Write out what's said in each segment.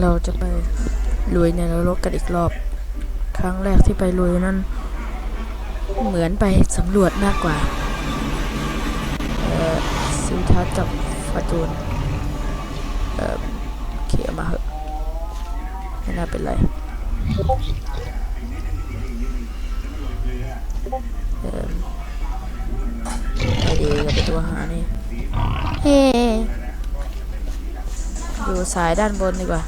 เราจะไปลุยในนรกกันอีกรอบ ครั้งแรกที่ไปลุยนั่นเหมือนไปสำรวจมากกว่าซิวทัศจับฟาจูนเขี่ยมาเหอะไม่น่าเป็นไรเออดีกับตัวหานี่เฮ้ ดูสายด้านบนดีกว่า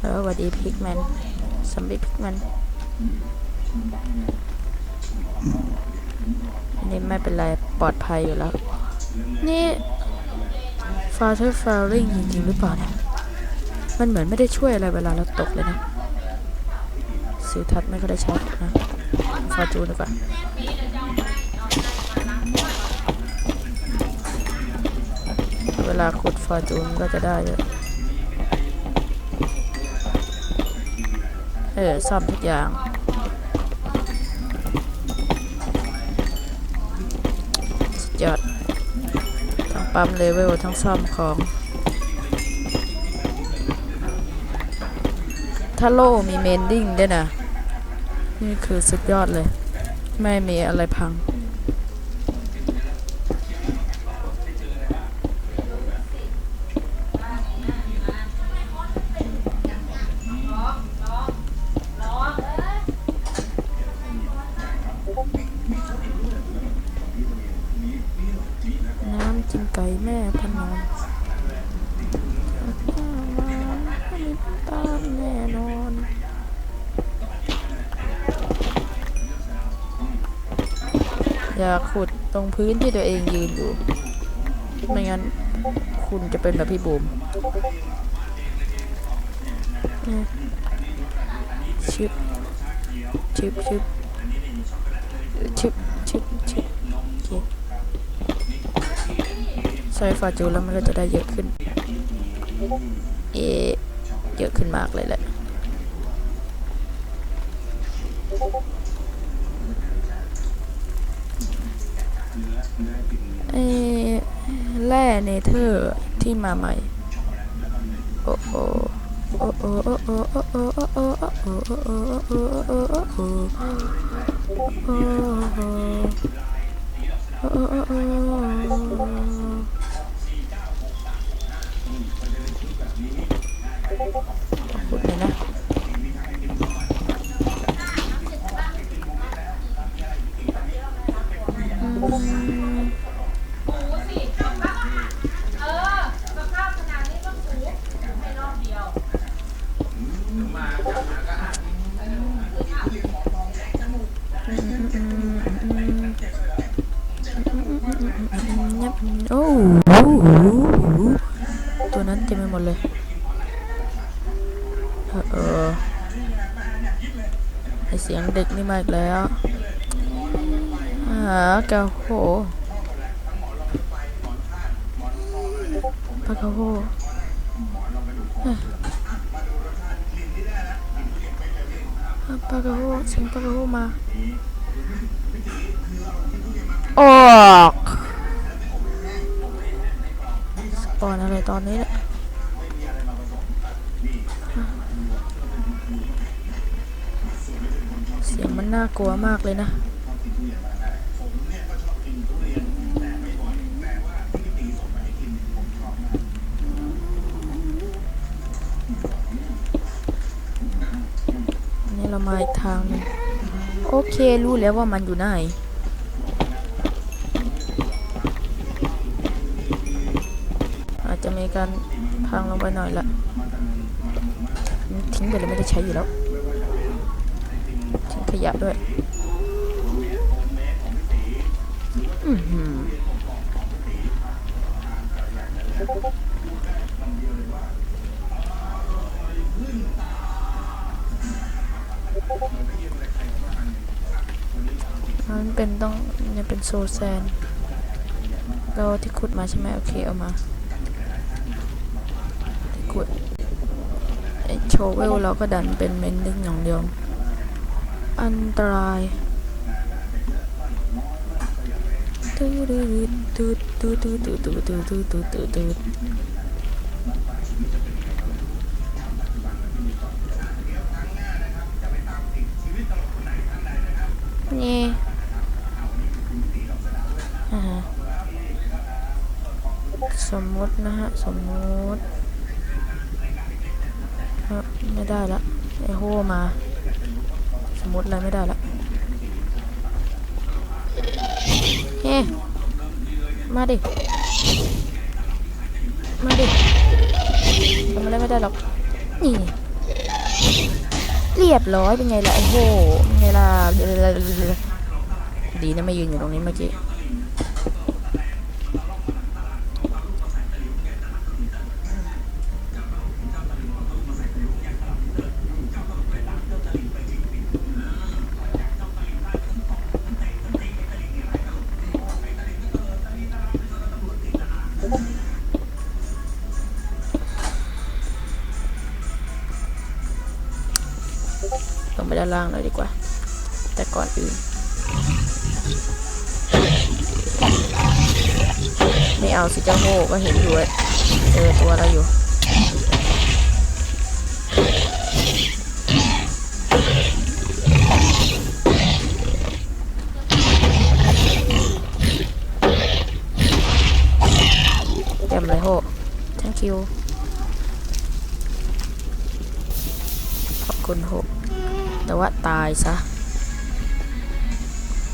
เออวันดีพิกแมนสมบิพิกแมนอันนี้ไม่เป็นไรปลอดภัยอยู่แล้ว นี่ Father Failing จริงหรือเปล่าเนี่ย มันเหมือนไม่ได้ช่วยอะไรเวลาเราตกเลยนะสิวทัศไม่ก็ได้ชัดนะฟอจูนดีกว่าเวลาขุดฟอจูนก็จะได้เยอะเออซ่อมทุกอย่างสุดยอดทั้งปั๊มเลเวลทั้งซ่อมของ ถ้าโล่มีเมนดิ้งด้วยนะ นี่คือสุดยอดเลย ไม่มีอะไรพังะขุดตรงพื้นที่ตัวเองยืนอยู่ ไม่งั้นคุณจะเป็นแบบพี่บูมชิบชิบชิบชิบชิบชิบใส่ฟาจูแล้วมันก็จะได้เยอะขึ้น เอ เยอะขึ้นมากเลยแหละ แร่เนเธอร์ที่มาใหม่ โอ้โอ้โอ้โอ้โอ้โอ้โอ้โอ้โอ้โอ้โอ้โอ้โอ้ขุดเลยนะอืม ตัวนั้นเต็มไปหมดเลยเออเออไอเสียงเด็กนี่มาอีกแล้วหากะโหปากกะโหปากกะโหเสียงปากกะโหมาออก ปอนอะไรตอนนี้แหละเสียงมันน่ากลัวมากเลยนะนนี้เรามาอีกทางหนึงโอเครู้แล้วว่ามันอยู่ไหน การพังลงไปหน่อยละทิ้งไปเลยไม่ได้ใช้อยู่แล้วทิ้งขยะด้วยอือหือมันเป็นต้องมันเป็นโซแซนเราที่ขุดมาใช่ไหมโอเคเอามา ขุดไอโชเวลเราก็ดันเป็นเมนดึงอย่างเดียว อันตรายตืดตืดตืดตืดตืดตืดตืดตืดตืดตืดตืดนี่อ่าฮะสมมตินะฮะ สมมติเอ้อ ไม่ได้ละไอโฮมา สมมติอะไรไม่ได้ละเฮ้มาดิ มาดิทำอะไรไม่ได้หรอก นี่ เรียบร้อยเป็นไงล่ะไอ้โหเป็นไงล่ะดีนะไม่ยืนอยู่ตรงนี้เมื่อกี้ ลงไปด้านล่างเลยดีกว่า แต่ก่อนอื่น ไม่เอาสิเจ้าโฮก็เห็นอยู่อะเจอตัวเราอยู่เต็มเลยโฮ thank you ขอบคุณโฮ แต่ว่าตายซะ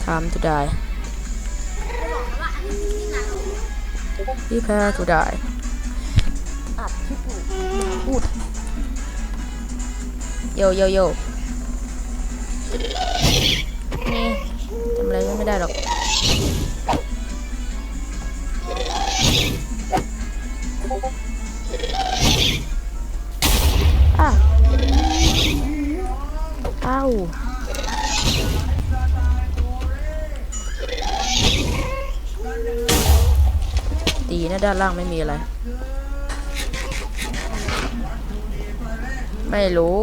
time to die prepare to die อัดคลิปอยู่พูดโยโยโยนี่ทำอะไรก็ไม่ได้หรอก ดีนะด้านล่างไม่มีอะไร ไม่รู้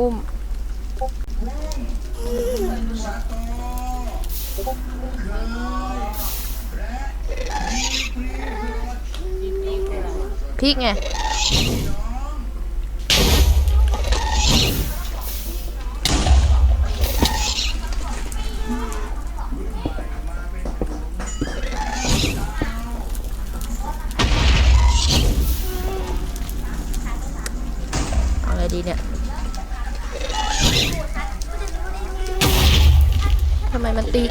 พริกไง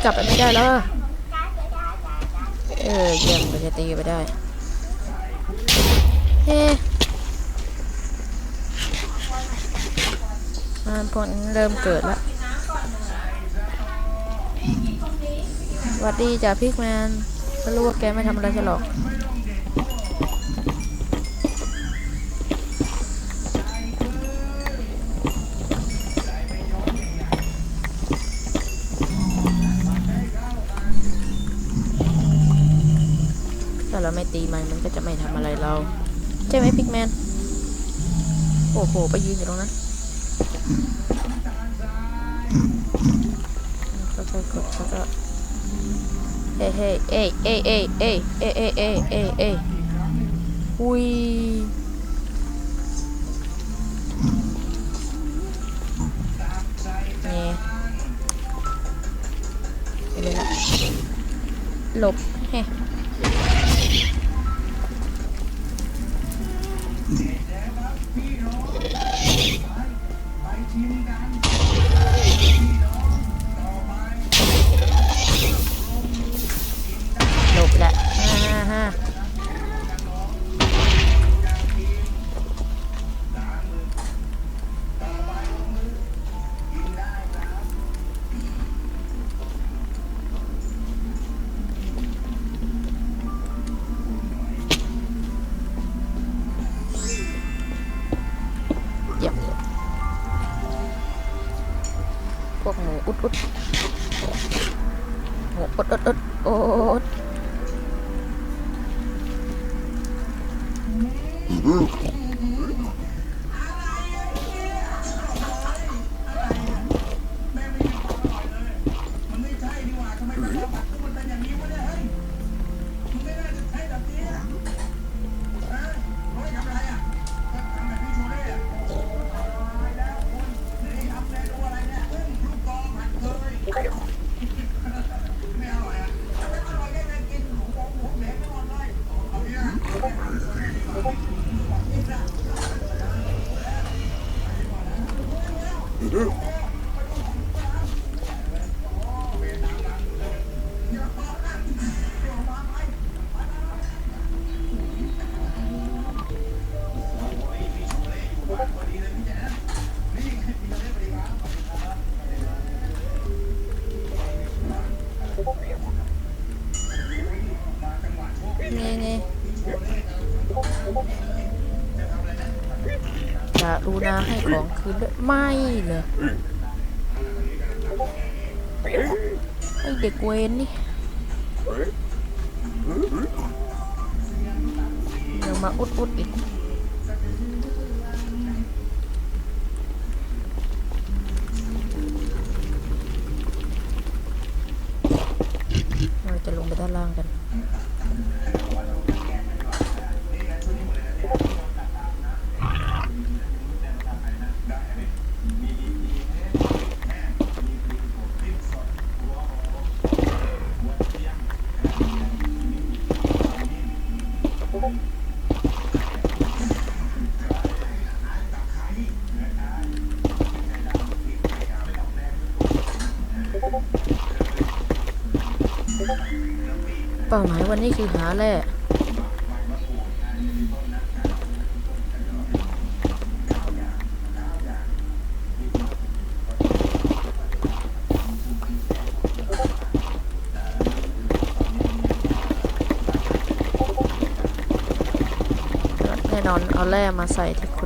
กลับไปไม่ได้แล้วเออเยี่ยมไปจะตีไปได้เฮ้มันผลเริ่มเกิดแล้วหวัดดีจ้าพิกแมนไม่รู้ว่าแกไม่ทำอะไรฉันหรอก เราไม่ตีมันมันก็จะไม่ทำอะไรเรา ใช่ไหมพิกแมน โอ้โห ไปยืนอยู่ตรงนั้นก็ค่อยๆกดแล้วก็เฮ้เฮ้เอ้เอ้เอ้เอ้เอ้เอ้เอ้เอ้เอ้ยอุ้ยนี่ไปเลยละหลบเฮ้ Mm-hmm. รูนาให้ของคืนด้วยไม่เลยไอเด็กเวนนี่ยังมาอุดอุดอีก เป้าหมายวันนี้คือหาแร่แน่นอนเอาแร่มาใส่ที่ขุด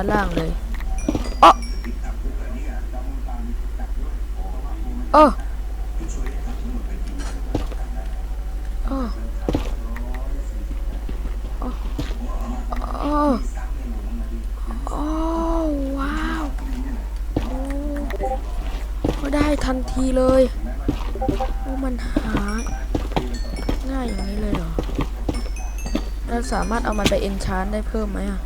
านล่างเลยอ๋อโอ้โอ้โอ้โอ้โอ้ว้าวก็ได้ทันทีเลยโอ้มันหาง่ายอย่างนี้เลยเหรอแล้วสามารถเอามันไปเอนชานได้เพิ่มไหมอะ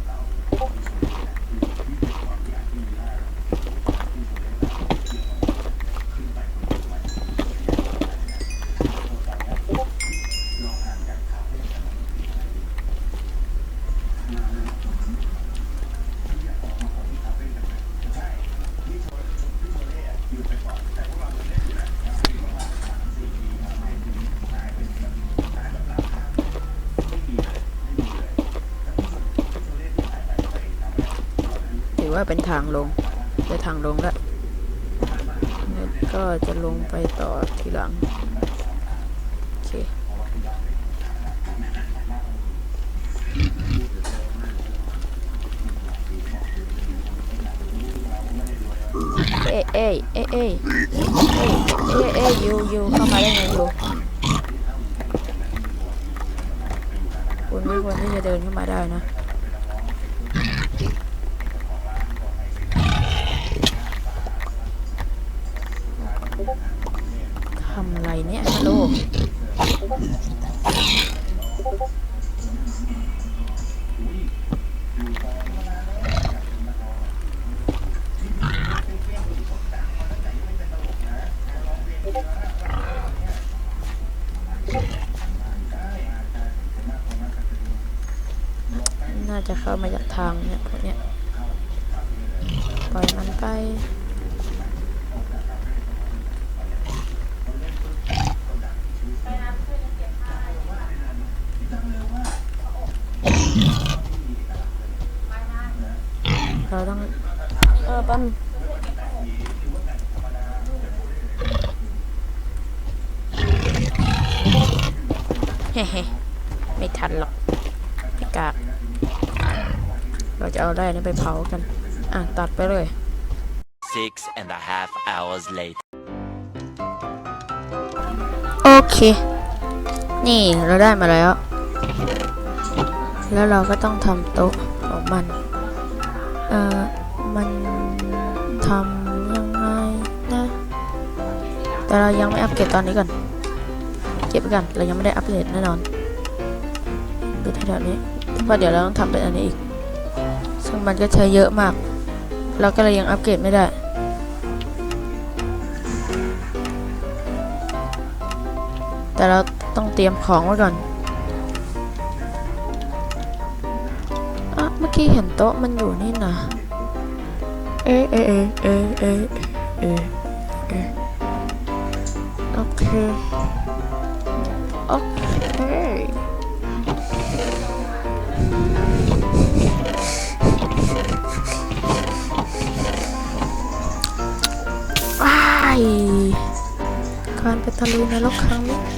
เป็นทางลงเป็นทางลงแล้วแล้วก็จะลงไปต่อทีหลัง โอเคเอ้ยเอ้ยเอ้ยเอ้ยเอ้ยเอ้ยเอ้ยยูยูเข้ามาได้ไงยูคุณไม่ควรที่จะเดินเข้ามาได้นะ เราต้อง เออปั้มเฮ้ยไม่ทันหรอกไม่กาเราจะเอาได้นี่ไปเผากัน อะ ตัดไปเลย six and a half hours late โอเค นี่เราได้มาแล้ว แล้วเราก็ต้องทำโต๊ะของมัน เอ่อ มันทำยังไงนะ แต่เรายังไม่อัปเกรดตอนนี้ก่อน เก็บไว้กันเรายังไม่ได้อัปเดตแน่นอนดูแถวๆนี้ เพราะเดี๋ยวเราต้องทำเป็นอันนี้อีก ซึ่งมันก็ใช้เยอะมาก เราก็เลยยังอัปเกรดไม่ได้แต่เราต้องเตรียมของไว้ก่อน กี้เห็นโต๊ะมันอยู่นี่นะ เอ๊ะเอ๊ะเอ๊ะเอ๊ะเอ๊ะเอ๊ะเอ๊ะโอเค โอเควายการไปตะลุยนรกครั้งนี้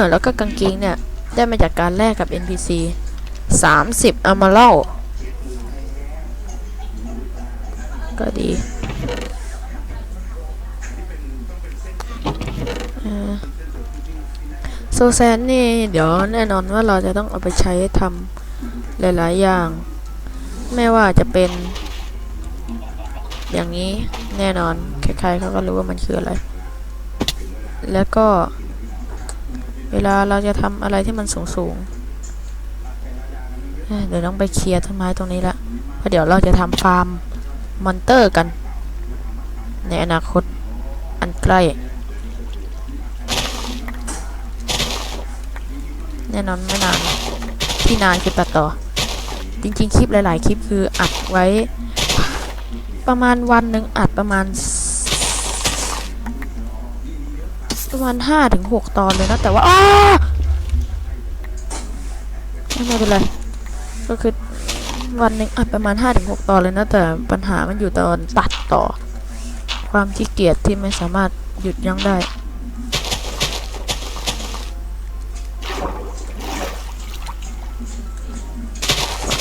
ออแล้วก็กางเกงเนี่ย ได้มาจากการแลกกับ NPC 30เอามาเล่า ก็ดีโซแซนนี่ เดี๋ยวแน่นอนว่าเราจะต้องเอาไปใช้ทำหลายๆอย่าง ไม่ว่าจะเป็นอย่างนี้แน่นอน ใครๆเขาก็รู้ว่ามันคืออะไร แล้วก็ เวลาเราจะทำอะไรที่มันสูงสูงๆเอ้ยเดี๋ยวต้องไปเคลียร์ต้นไม้ตรงนี้ละเพราะเดี๋ยวเราจะทำฟาร์มมอนเตอร์กัน ในอนาคตอันใกล้ แน่นอนไม่นานที่นานคือตัดต่อ จริงๆ คลิปหลาย ๆ คลิปคืออัดไว้ ประมาณวันหนึ่งอัดประมาณ ประมาณห้าถึงหกตอนเลยนะ แต่ว่าอ้าไม่เป็นไร ก็คือวันหนึ่งอัดประมาณห้าถึงหกตอนเลยนะ แต่ปัญหามันอยู่ตอนตัดต่อ ความขี้เกียจที่ไม่สามารถหยุดยั้งได้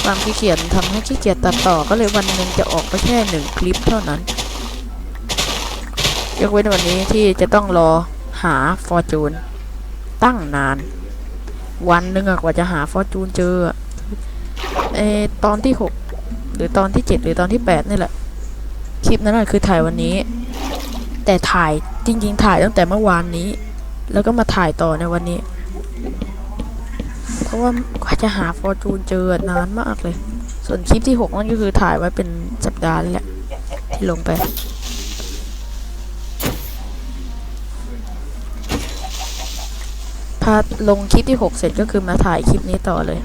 ความขี้เกียจทำให้ขี้เกียจตัดต่อก็เลยวันหนึ่งจะออกไปแค่หนึ่งคลิปเท่านั้น ยกเว้นวันนี้ที่จะต้องรอ หาฟอร์จูนตั้งนาน วันหนึ่งกว่าจะหาฟอร์จูนเจอเอตอนที่หกหรือตอนที่เจ็ดหรือตอนที่แปดนี่แหละคลิปนั้นอะคือถ่ายวันนี้ แต่ถ่ายจริง ๆ ถ่ายตั้งแต่เมื่อวานนี้ แล้วก็มาถ่ายต่อในวันนี้ เพราะว่ากว่าจะหาฟอร์จูนเจอนานมากเลย ส่วนคลิปที่หกนั่นก็คือถ่ายไว้เป็นสัปดาห์แหละที่ลงไป้าลงคลิปที่ 6 เสร็จก็คือมาถ่ายคลิปนี้ต่อเลย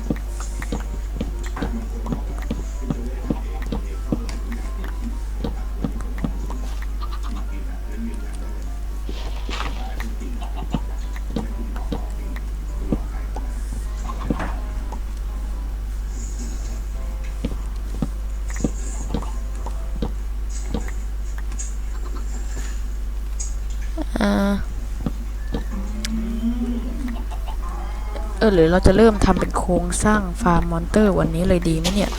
ออหรือเราจะเริ่มทำเป็นโครงสร้างฟาร์มมอนเตอร์วันนี้เลยดีไหมเนี่ย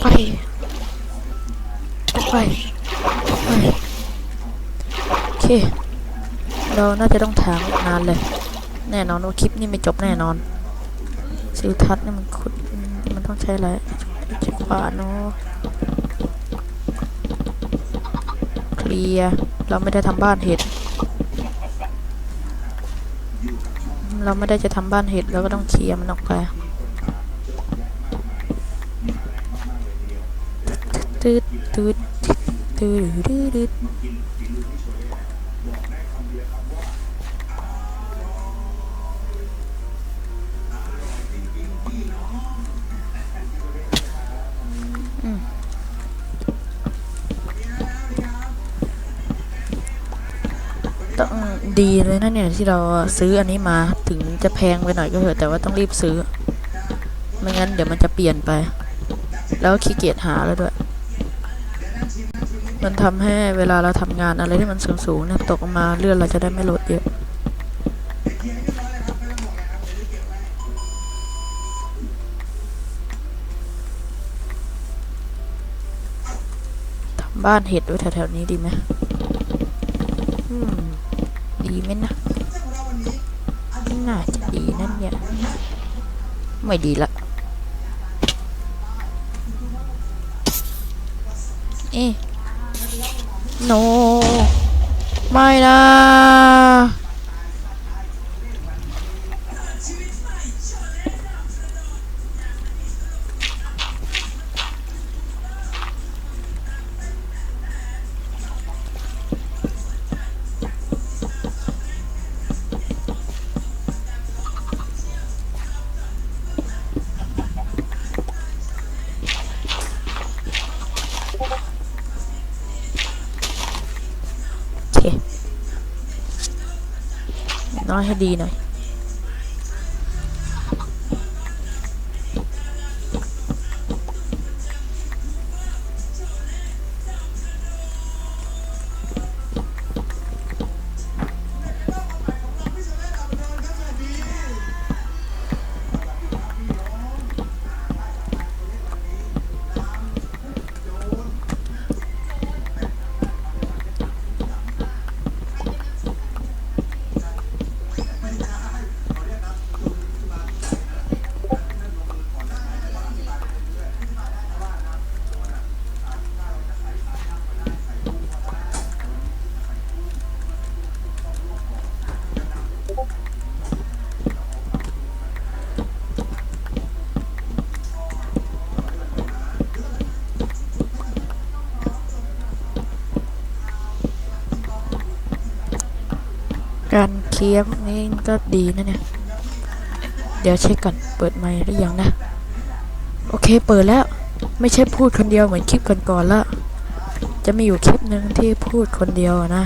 ไปออกไปออกไปโอเค เราน่าจะต้องถามนานเลย แน่นอนว่าคลิปนี้ไม่จบแน่นอนสิวทัศน์นี่มันขุดมันต้องใช้อะไรใช้ขวานเนาะเคลียเราไม่ได้ทำบ้านเห็ด เราไม่ได้จะทำบ้านเห็ดเราก็ต้องเคลียร์มันออกไป ตืดตืดตืดตืดต้องดีเลยนะเนี่ยที่เราซื้ออันนี้มาถึงจะแพงไปหน่อยก็เถอะแต่ว่าต้องรีบซื้อ ไม่งั้นเดี๋ยวมันจะเปลี่ยนไป แล้วขี้เกียจหาแล้วด้วย มันทำให้เวลาเราทำงานอะไรที่มันสูงๆเนี่ยตกมาเลื่อนเราจะได้ไม่โหลดเยอะทำบ้านเห็ดไว้แถวๆนี้ดีไหมอืม ดีไหมนะ น่าจะดีนั่นเนี่ย ไม่ดีละ โนไม่นะ น้อยให้ดีหน่อย เคลียร์พวกนี้ก็ดีนะเนี่ย เดี๋ยวเช็คก่อน เปิดไมค์หรือยังนะ โอเค เปิดแล้ว ไม่ใช่พูดคนเดียวเหมือนคลิปก่อนๆแล้ว จะมีอยู่คลิปหนึ่งที่พูดคนเดียวนะ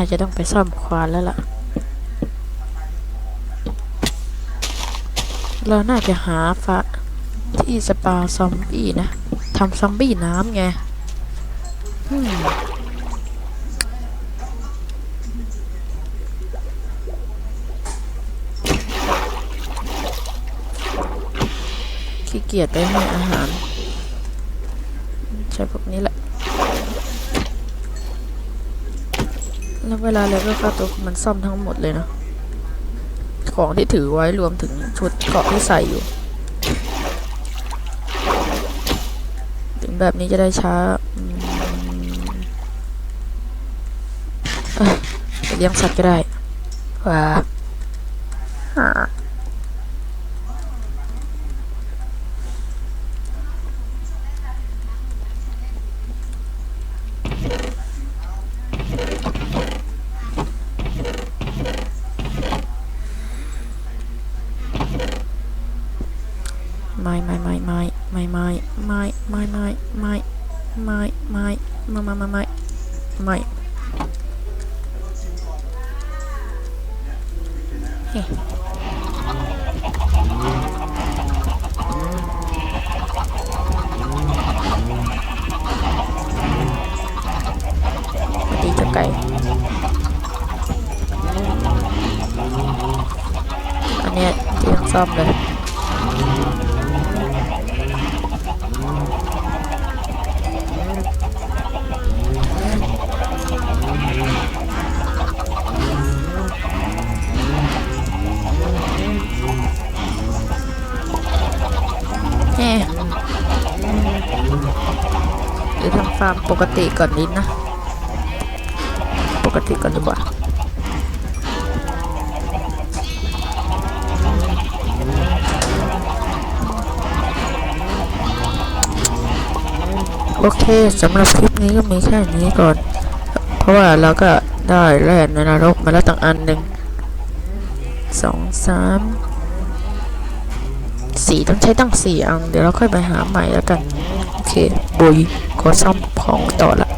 าจะต้องไปซ่อมควานแล้วล่ะ เราน่าจะหาฟ้าที่สปาซอมบี้นะทำซอมบี้น้ำไงขี้เกียจไปให้อาหาร ใช้พวกนี้แหละ แล้วเวลาเลเวลค่าตัวมันซ่อมทั้งหมดเลยนะ ของที่ถือไว้รวมถึงชุดเกาะที่ใส่อยู่ ถึงแบบนี้จะได้ช้าอืมเอ้ยไปเลี้ยงสัตว์ก็ได้ว้า อันเนี้ยเตียงซ่อมเลยแฮ่หรือทำฟาร์มปกติก่อนนิดนะ ปกติก่อนดีกว่า โอเคสำหรับคลิปนี้ก็มีแค่นี้ก่อน เพราะว่าเราก็ได้แร่ในนรกมาแล้วตั้งอันหนึ่งสองสามสี่ต้องใช้ตั้งสี่อัน เดี๋ยวเราค่อยไปหาใหม่แล้วกัน โอเคบุยขอซ่อมของต่อละ